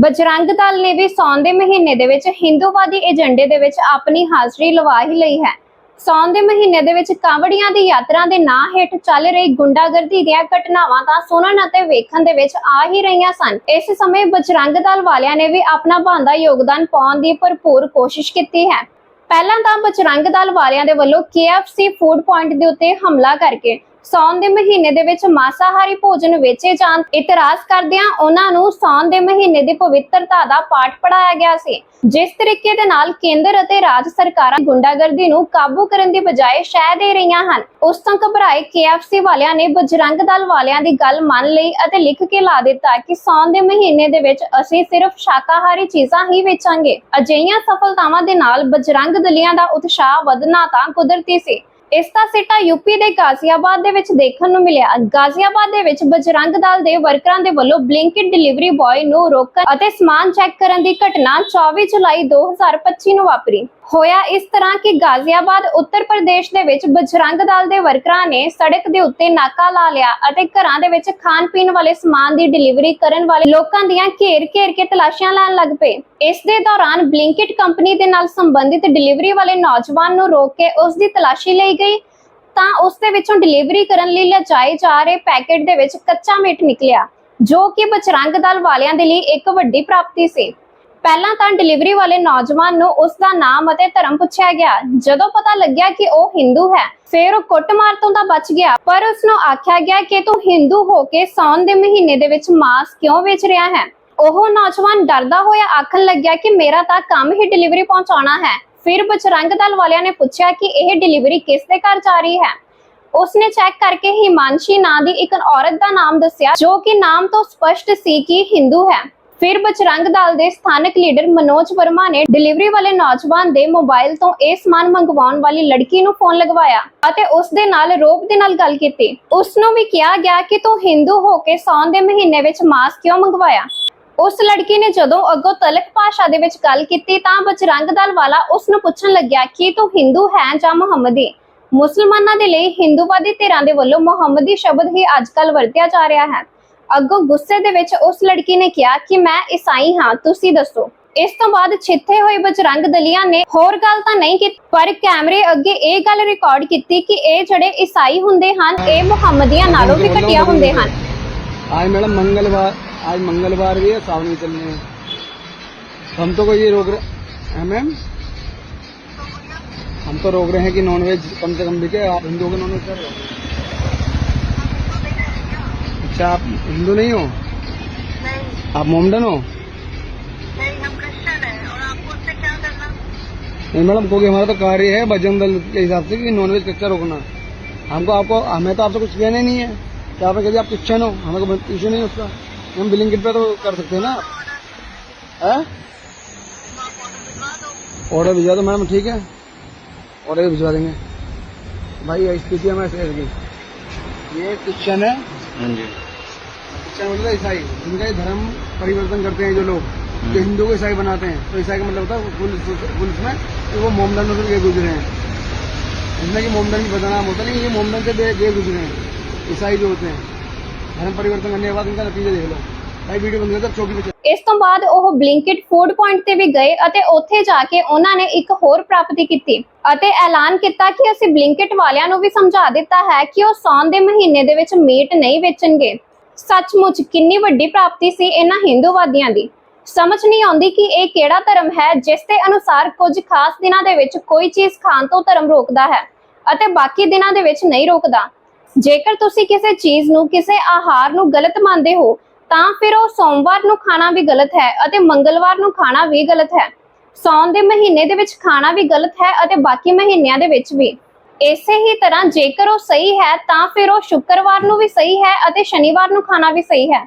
ਬਜਰੰਗ ਦਲ ਨੇ ਵੀ ਸੌਣ ਦੇ ਮਹੀਨੇ ਦੇ ਵਿੱਚ ਹਿੰਦੂਵਾਦੀ ਏਜੰਡੇ ਦੇ ਵਿੱਚ ਆਪਣੀ ਹਾਜ਼ਰੀ ਲਵਾ ਹੀ ਲਈ ਹੈ। ਸੌਣ ਦੇ ਮਹੀਨੇ ਦੇ ਵਿੱਚ ਕਾਂਵੜੀਆਂ ਦੀ ਯਾਤਰਾ ਦੇ ਨਾਂ ਹੇਠ ਚੱਲ ਰਹੀ ਗੁੰਡਾਗਰਦੀ ਦੀਆਂ ਘਟਨਾਵਾਂ ਤਾਂ ਸੁਣਨ ਅਤੇ ਵੇਖਣ ਦੇ ਵਿੱਚ ਆ ਹੀ ਰਹੀਆਂ ਸਨ। ਇਸ ਸਮੇਂ ਬਜਰੰਗ ਦਲ ਵਾਲਿਆਂ ਨੇ ਵੀ ਆਪਣਾ ਬਣਦਾ ਯੋਗਦਾਨ ਪਾਉਣ ਦੀ ਭਰਪੂਰ ਕੋਸ਼ਿਸ਼ ਕੀਤੀ ਹੈ। ਪਹਿਲਾਂ ਤਾਂ ਬਜਰੰਗ ਦਲ ਵਾਲਿਆਂ ਦੇ ਵੱਲੋਂ KFC ਫੂਡ ਪੁਆਇੰਟ ਦੇ ਉੱਤੇ ਹਮਲਾ ਕਰਕੇ ਸੌਣ ਦੇ ਮਹੀਨੇ ਦੇ ਵਿੱਚ ਮਾਸਾਹਾਰੀ ਭੋਜਨ ਵੇਚੇ ਜਾਣ ਇਤਰਾਜ਼ ਕਰਦਿਆਂ ਉਹਨਾਂ ਨੂੰ ਸੌਣ ਦੇ ਮਹੀਨੇ ਦੀ ਪਵਿੱਤਰਤਾ ਦਾ ਪਾਠ ਪੜਾਇਆ ਗਿਆ ਸੀ। ਜਿਸ ਤਰੀਕੇ ਦੇ ਨਾਲ ਕੇਂਦਰ ਅਤੇ ਰਾਜ ਸਰਕਾਰਾਂ ਗੁੰਡਾਗਰਦੀ ਨੂੰ ਕਾਬੂ ਕਰਨ ਦੀ ਬਜਾਏ ਸ਼ਹਿ ਦੇ ਰਹੀਆਂ ਹਨ। ਉਸ ਤੋਂ ਘਬਰਾਏ KFC ਵਾਲਿਆਂ ਨੇ ਬਜਰੰਗ ਦਲ ਵਾਲਿਆਂ ਦੀ ਗੱਲ ਮੰਨ ਲਈ ਅਤੇ ਲਿਖ ਕੇ ਲਾ ਦਿੱਤਾ ਕਿ ਸੌਣ ਦੇ ਮਹੀਨੇ ਦੇ ਵਿੱਚ ਅਸੀਂ ਸਿਰਫ ਸ਼ਾਕਾਹਾਰੀ ਚੀਜ਼ਾਂ ਹੀ ਵੇਚਾਂਗੇ। ਅਜਿਹੀਆਂ ਸਫਲਤਾਵਾਂ ਦੇ ਨਾਲ ਬਜਰੰਗ ਦਲੀਆਂ ਦਾ ਉਤਸ਼ਾਹ ਵਧਣਾ ਤਾਂ ਕੁਦਰਤੀ ਸੀ। ਇਸ ਦਾ ਸਿੱਟਾ ਯੂਪੀ ਦੇ ਗਾਜ਼ੀਆਬਾਦ ਦੇ ਵਿੱਚ ਦੇਖਣ ਨੂੰ ਮਿਲਿਆ। ਗਾਜ਼ੀਆਬਾਦ ਦੇ ਵਿੱਚ ਬਜਰੰਗ ਦਲ ਦੇ ਵਰਕਰਾਂ ਦੇ ਵੱਲੋਂ ਬਲਿੰਕਿਟ ਡਿਲੀਵਰੀ ਬॉय ਨੂੰ ਰੋਕਣ ਅਤੇ ਸਮਾਨ ਚੈੱਕ ਕਰਨ ਦੀ ਘਟਨਾ 24 ਜੁਲਾਈ 2025 ਨੂੰ ਵਾਪਰੀ। ਹੋਇਆ ਇਸ ਤਰ੍ਹਾਂ ਕਿ ਗਾਜ਼ੀਆਬਾਦ, ਉੱਤਰ ਪ੍ਰਦੇਸ਼ ਦੇ ਵਿੱਚ ਬਜਰੰਗ ਦਲ ਦੇ ਵਰਕਰਾਂ ਨੇ ਸੜਕ ਦੇ ਉੱਤੇ ਨਾਕਾ ਲਾ ਲਿਆ ਅਤੇ ਘਰਾਂ ਦੇ ਵਿੱਚ ਖਾਣ ਪੀਣ ਵਾਲੇ ਸਮਾਨ ਦੀ ਡਿਲੀਵਰੀ ਕਰਨ ਵਾਲੇ ਲੋਕਾਂ ਦੀਆਂ ਘੇਰ-ਘੇਰ ਕੇ ਤਲਾਸ਼ੀਆਂ ਲੈਣ ਲੱਗ ਪਏ। ਇਸ ਦੇ ਦੌਰਾਨ ਬਲਿੰਕਿਟ ਕੰਪਨੀ ਦੇ ਨਾਲ ਸੰਬੰਧਿਤ ਡਿਲੀਵਰੀ ਵਾਲੇ ਨੌਜਵਾਨ ਨੂੰ ਰੋਕ ਕੇ ਉਸ ਦੀ ਤਲਾਸ਼ੀ ਲਈ ਗਈ। ਤਾਂ ਉਸ ਦੇ ਵਿੱਚੋਂ ਡਿਲੀਵਰੀ ਕਰਨ ਲਈ ਲਿਜਾਏ ਜਾ ਰਹੇ ਪੈਕੇਟ ਦੇ ਵਿੱਚ ਕੱਚਾ ਮੀਟ ਨਿਕਲਿਆ, ਜੋ ਕਿ ਬਜਰੰਗ ਦਲ ਵਾਲਿਆਂ ਦੇ ਲਈ ਇੱਕ ਵੱਡੀ ਪ੍ਰਾਪਤੀ ਸੀ। ਪਹਿਲਾਂ ਤਾਂ ਡਿਲੀਵਰੀ ਵਾਲੇ ਨੌਜਵਾਨ ਨੂੰ ਉਸ ਦਾ ਨਾਮ ਅਤੇ ਧਰਮ ਪੁੱਛਿਆ ਗਿਆ। ਜਦੋਂ ਪਤਾ ਲੱਗਿਆ ਕਿ ਉਹ ਹਿੰਦੂ ਹੈ, ਫਿਰ ਉਹ ਕੁੱਟਮਾਰ ਤੋਂ ਤਾਂ ਬਚ ਗਿਆ, ਪਰ ਉਸ ਨੂੰ ਆਖਿਆ ਗਿਆ ਕਿ ਤੂੰ ਹਿੰਦੂ ਹੋ ਕੇ ਸੌਣ ਦੇ ਮਹੀਨੇ ਦੇ ਵਿੱਚ ਮਾंस ਕਿਉਂ ਵੇਚ ਰਿਹਾ ਹੈ? ਉਹ ਨੌਜਵਾਨ ਡਰਦਾ ਹੋਇਆ ਆਖਣ ਲੱਗਿਆ ਕਿ ਮੇਰਾ ਤਾਂ ਕੰਮ ਹੀ ਡਿਲੀਵਰੀ ਪਹੁੰਚਾਉਣਾ ਹੈ। ਫਿਰ ਬਚਰੰਗ ਦਲ ਵਾਲਿਆਂ ਨੇ ਪੁੱਛਿਆ ਕਿ ਇਹ ਡਿਲੀਵਰੀ ਕਿਸ ਦੇ ਘਰ ਜਾ ਰਹੀ ਹੈ? ਉਸਨੇ ਚੈੱਕ ਕਰਕੇ ਹਿਮਾਂਸ਼ੀ ਨਾਂ ਦੀ ਇੱਕ ਔਰਤ ਦਾ ਨਾਮ ਦੱਸਿਆ, ਜੋ ਕਿ ਨਾਮ ਤੋਂ ਸਪਸ਼ਟ ਸੀ ਕਿ ਹਿੰਦੂ ਹੈ। ਫਿਰ ਬਜਰੰਗ ਦਲ ਦੇ ਸਥਾਨਕ ਲੀਡਰ ਮਨੋਜ ਵਰਮਾ ਨੇ ਡਿਲੀਵਰੀ ਵਾਲੇ ਨੌਜਵਾਨ ਦੇ ਮੋਬਾਈਲ ਤੋਂ ਇਹ ਸਮਾਨ ਮੰਗਵਾਉਣ ਵਾਲੀ ਲੜਕੀ ਨੂੰ ਫੋਨ ਲਗਵਾਇਆ ਅਤੇ ਉਸ ਦੇ ਨਾਲ ਰੋਬ ਦੇ ਨਾਲ ਗੱਲ ਕੀਤੀ। ਉਸ ਨੂੰ ਵੀ ਕਿਹਾ ਗਿਆ ਕਿ ਤੂੰ ਹਿੰਦੂ ਹੋ ਕੇ ਸੌਣ ਦੇ ਮਹੀਨੇ ਵਿੱਚ ਮਾਸ ਕਿਉਂ ਮੰਗਵਾਇਆ? ਉਸ ਲੜਕੀ ਨੇ ਜਦੋਂ ਅੱਗੋਂ ਤਲਕ ਭਾਸ਼ਾ ਦੇ ਵਿੱਚ ਗੱਲ ਕੀਤੀ ਤਾਂ ਬਚਰੰਗ ਦਲ ਵਾਲਾ ਉਸ ਨੂੰ ਪੁੱਛਣ ਲੱਗਿਆ ਕਿ ਤੂੰ ਹਿੰਦੂ ਹੈ ਜਾਂ ਮੁਹੰਮਦੀ? ਮੁਸਲਮਾਨਾਂ ਦੇ ਲਈ ਹਿੰਦੂਵਾਦੀ ਧਿਰਾਂ ਦੇ ਵੱਲੋਂ ਮੁਹੰਮਦੀ ਸ਼ਬਦ ਹੀ ਅੱਜਕੱਲ ਵਰਤਿਆ ਜਾ ਰਿਹਾ ਹੈ। ਅੱਗੋਂ ਗੁੱਸੇ ਦੇ ਵਿੱਚ ਉਸ ਲੜਕੀ ਨੇ ਕਿਹਾ ਕਿ ਮੈਂ ਈਸਾਈ ਹਾਂ ਤੁਸੀਂ ਦੱਸੋ ਇਸ ਤੋਂ ਬਾਅਦ ਛਿੱਥੇ ਹੋਏ ਬਜਰੰਗ ਦਲੀਆਂ ਨੇ ਹੋਰ ਗੱਲ ਤਾਂ ਨਹੀਂ ਕੀਤੀ ਪਰ ਕੈਮਰੇ ਅੱਗੇ ਇਹ ਗੱਲ ਰਿਕਾਰਡ ਕੀਤੀ ਕਿ ਇਹ ਜਿਹੜੇ ਈਸਾਈ ਹੁੰਦੇ ਹਨ ਇਹ ਮੁਹੰਮਦੀਆਂ ਨਾਲੋਂ ਵੀ ਘਟੀਆ ਹੁੰਦੇ ਹਨ आज मैडम मंगलवार आज मंगलवार भी है सावन भी चल रहे हैं हम तो को ये रोक रहे हैं मैम हम तो रोक रहे हैं कि नॉनवेज कम से कम बिके आप हिंदू के नॉनवेज कर रहे हो अच्छा आप हिंदू नहीं हो? नहीं। आप मोमडन हो? नहीं हम क्रिश्चियन है। और आपको उससे क्या करना? नहीं मैडम क्योंकि हमारा तो कार्य है बजरंग दल के हिसाब से कि नॉनवेज कच्चा रोकना। हमको आपको हमें तो आपसे कुछ कहना ही नहीं है। कि आपने कह दिया आप क्रिश्चियन हो? हमें कोई इशू नहीं है उसका। हम बिलिंग किट पे तो कर सकते हैं ना। हैं। ऑर्डर भिजवा दो मैडम ठीक है? ऑर्डर भी भिजवा देंगे। भाई ये स्थिति है हमारे शहर की। ये क्रिश्चियन है। क्रिश्चियन मतलब ईसाई जिनका ये धर्म परिवर्तन करते हैं जो लोग जो हिंदू को ईसाई बनाते हैं तो ईसाई का मतलब होता है फुल फुल इसमें कि वो मोमडन से ये गुजरे हैं जिसमें कि मोमडन की बदनाम होता नहीं ये मोमडन से बे- बे गुजरे हैं ईसाई जो होते हैं धर्म परिवर्तन करने के बाद उनका नतीजा देख लो भाई वीडियो बंद कर दो, चौकी पे चल- ਇਸ ਤੋਂ ਬਾਅਦ ਉਹ ਬਲਿੰਕਿਟ ਫੂਡ ਪੁਆਇੰਟ ਤੇ ਵੀ ਗਏ ਅਤੇ ਉੱਥੇ ਜਾ ਕੇ ਉਹਨਾਂ ਨੇ ਇੱਕ ਹੋਰ ਪ੍ਰਾਪਤੀ ਕੀਤੀ ਅਤੇ ਐਲਾਨ ਕੀਤਾ ਕਿ ਅਸੀਂ ਬਲਿੰਕਿਟ ਵਾਲਿਆਂ ਨੂੰ ਵੀ ਸਮਝਾ ਦਿੱਤਾ ਹੈ ਕਿ ਉਹ ਸੌਣ ਦੇ ਮਹੀਨੇ ਦੇ ਵਿੱਚ ਮੀਟ ਨਹੀਂ ਵੇਚਣਗੇ ਸੱਚਮੁੱਚ ਕਿੰਨੀ ਵੱਡੀ ਪ੍ਰਾਪਤੀ ਸੀ ਇਹਨਾਂ ਹਿੰਦੂਵਾਦੀਆਂ ਦੀ। ਸਮਝ ਨਹੀਂ ਆਉਂਦੀ ਕਿ ਇਹ ਕਿਹੜਾ ਧਰਮ ਹੈ, ਜਿਸ ਦੇ ਅਨੁਸਾਰ ਕੁਝ ਖਾਸ ਦਿਨਾਂ ਦੇ ਵਿੱਚ ਕੋਈ ਚੀਜ਼ ਖਾਣ ਤੋਂ ਧਰਮ ਰੋਕਦਾ ਹੈ ਅਤੇ ਬਾਕੀ ਦਿਨਾਂ ਦੇ ਵਿੱਚ ਨਹੀਂ ਰੋਕਦਾ। ਜੇਕਰ ਤੁਸੀਂ ਕਿਸੇ ਚੀਜ਼ ਨੂੰ, ਕਿਸੇ ਆਹਾਰ ਨੂੰ ਗਲਤ ਮੰਨਦੇ ਹੋ, ਤਾਂ ਫਿਰ ਉਹ ਸੋਮਵਾਰ ਨੂੰ ਖਾਣਾ ਵੀ ਗਲਤ ਹੈ ਅਤੇ ਮੰਗਲਵਾਰ ਨੂੰ ਖਾਣਾ ਵੀ ਗਲਤ ਹੈ। ਸੌਣ ਦੇ ਮਹੀਨੇ ਦੇ ਵਿੱਚ ਖਾਣਾ ਵੀ ਗਲਤ ਹੈ ਅਤੇ ਬਾਕੀ ਮਹੀਨਿਆਂ ਦੇ ਵਿੱਚ ਵੀ। ਇਸੇ ਹੀ ਤਰ੍ਹਾਂ ਜੇਕਰ ਉਹ ਸਹੀ ਹੈ, ਤਾਂ ਫਿਰ ਉਹ ਸ਼ੁੱਕਰਵਾਰ ਨੂੰ ਵੀ ਸਹੀ ਹੈ ਅਤੇ ਸ਼ਨੀਵਾਰ ਨੂੰ ਖਾਣਾ ਵੀ ਸਹੀ ਹੈ।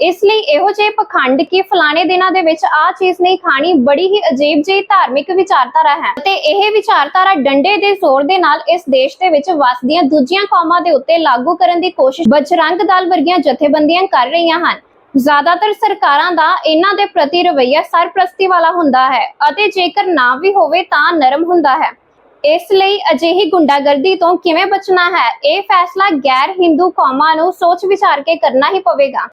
ਇਸ ਲਈ ਇਹੋ ਜਿਹੇ ਪਖੰਡ ਕਿ ਫਲਾਣੇ ਦਿਨਾਂ ਦੇ ਵਿੱਚ ਆਹ ਚੀਜ਼ ਨਹੀਂ ਖਾਣੀ, ਬੜੀ ਹੀ ਅਜੀਬ ਜਿਹੀ ਧਾਰਮਿਕ ਵਿਚਾਰਧਾਰਾ ਹੈ ਅਤੇ ਇਹ ਵਿਚਾਰਧਾਰਾ ਡੰਡੇ ਦੇ ਜ਼ੋਰ ਦੇ ਨਾਲ ਇਸ ਦੇਸ਼ ਦੇ ਵਿੱਚ ਵਸਦੀਆਂ ਦੂਜੀਆਂ ਕੌਮਾਂ ਦੇ ਉੱਤੇ ਲਾਗੂ ਕਰਨ ਦੀ ਕੋਸ਼ਿਸ਼ ਬਜਰੰਗ ਦਲ ਵਰਗੀਆਂ ਜਥੇਬੰਦੀਆਂ ਕਰ ਰਹੀਆਂ ਹਨ। ਜ਼ਿਆਦਾਤਰ ਸਰਕਾਰਾਂ ਦਾ ਇਹਨਾਂ ਦੇ ਪ੍ਰਤੀ ਰਵੱਈਆ ਸਰਪ੍ਰਸਤੀ ਵਾਲਾ ਹੁੰਦਾ ਹੈ ਅਤੇ ਜੇਕਰ ਨਾ ਵੀ ਹੋਵੇ ਤਾਂ ਨਰਮ ਹੁੰਦਾ ਹੈ। ਇਸ ਲਈ ਅਜਿਹੀ ਗੁੰਡਾਗਰਦੀ ਤੋਂ ਕਿਵੇਂ ਬਚਣਾ ਹੈ? ਇਹ ਫੈਸਲਾ ਗੈਰ ਹਿੰਦੂ ਕੌਮਾਂ ਨੂੰ ਸੋਚ ਵਿਚਾਰ ਕੇ ਕਰਨਾ ਹੀ ਪਵੇਗਾ।